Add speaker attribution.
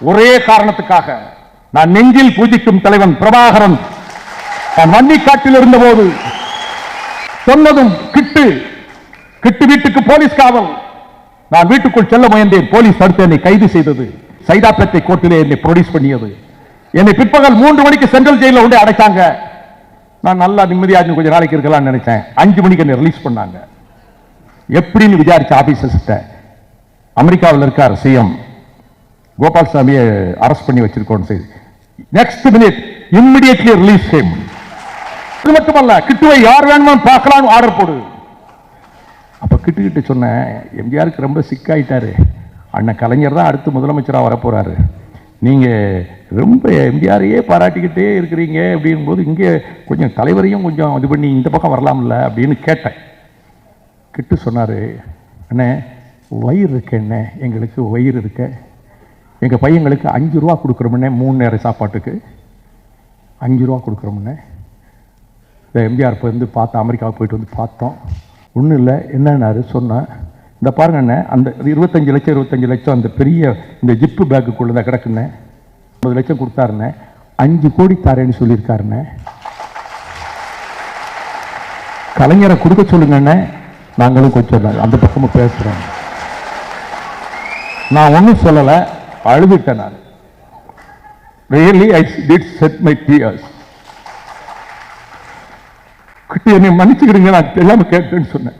Speaker 1: ஒரே காரணத்துக்காக நான் நெஞ்சில் பூஜிக்கும் தலைவன் பிரபாகரன். நான் வன்னிக்காட்டில் இருந்தபோது சொன்னதும் கிட்டு கிட்டு வீட்டுக்கு போலீஸ் காவல். நான் வீட்டுக்குள் செல்ல முயன்றேன். போலீஸ் தடுத்து என்னை கைது செய்தது. சைதாப்பேட்டை கோர்ட்டிலே என்னை ப்ரொடியூஸ் பண்ணியது. என்னை பிற்பகல் மூன்று மணிக்கு சென்ட்ரல் ஜெயிலில் கொண்டு அடைச்சாங்க. நான் நல்லா நிம்மதியாக கொஞ்சம் நாளைக்கு இருக்கலாம்னு நினைச்சேன். அஞ்சு மணிக்கு என்னை ரிலீஸ் பண்ணாங்க. எப்படின்னு விசாரிச்ச ஆபீசர்ஸ்கிட்ட அமெரிக்காவில் இருக்கார் சிஎம். கோபால்சாமியை அரெஸ்ட் பண்ணி வச்சிருக்கோம் செய்தி next minute immediately release him அது மட்டுமல்ல கிட்டுவை யார் வேணுமோ பார்க்கலாம்னு ஆர்டர் போடு. அப்ப கிட்டு கிட்ட சொன்னேன் எம்ஜிஆருக்கு ரொம்ப சிக்காயிட்டாரு அண்ணன் கலைஞர் தான் அடுத்து முதலமைச்சராக வரப்போறாரு. நீங்க ரொம்ப எம்ஜிஆரையே பாராட்டிக்கிட்டே இருக்கிறீங்க அப்படிங்கும்போது இங்கே கொஞ்சம் தலைவரையும் கொஞ்சம் இது பண்ணி இந்த பக்கம் வரலாம்ல அப்படின்னு கேட்டேன். கிட்டு சொன்னாரு அண்ணே வயிறு இருக்கு என்ன எங்களுக்கு வயிறு இருக்க. எங்கள் பையங்களுக்கு அஞ்சு ரூபா கொடுக்குறோம்னே மூணு நேரம் சாப்பாட்டுக்கு அஞ்சு ரூபா கொடுக்குறோம்னே இந்த எம்ஜிஆர் இப்போ வந்து பார்த்தோம் அமெரிக்காவுக்கு போயிட்டு வந்து பார்த்தோம். ஒன்றும் இல்லை. என்னன்னாரு? சொன்னேன் இந்த பாருங்கண்ணே அந்த இருபத்தஞ்சு லட்சம் இருபத்தஞ்சு லட்சம் அந்த பெரிய இந்த ஜிப்பு பேக்குக்குள்ள தான் கிடக்குண்ணே. ஐம்பது லட்சம் கொடுத்தாருண்ணே. அஞ்சு கோடி தாரேன்னு சொல்லியிருக்காருண்ணே. கலைஞரை கொடுக்க சொல்லுங்கண்ணே. நாங்களும் கொஞ்சம் அந்த பக்கமும் பேசுகிறோம் நான் ஒன்றும் சொல்லலை. அழுதுட்டேன் நான். Really I did said my tears கிட்ட என்னை மன்னிச்சுக்கிடுங்க நான் தெரியாம கேட்டேன்னு சொன்னேன்.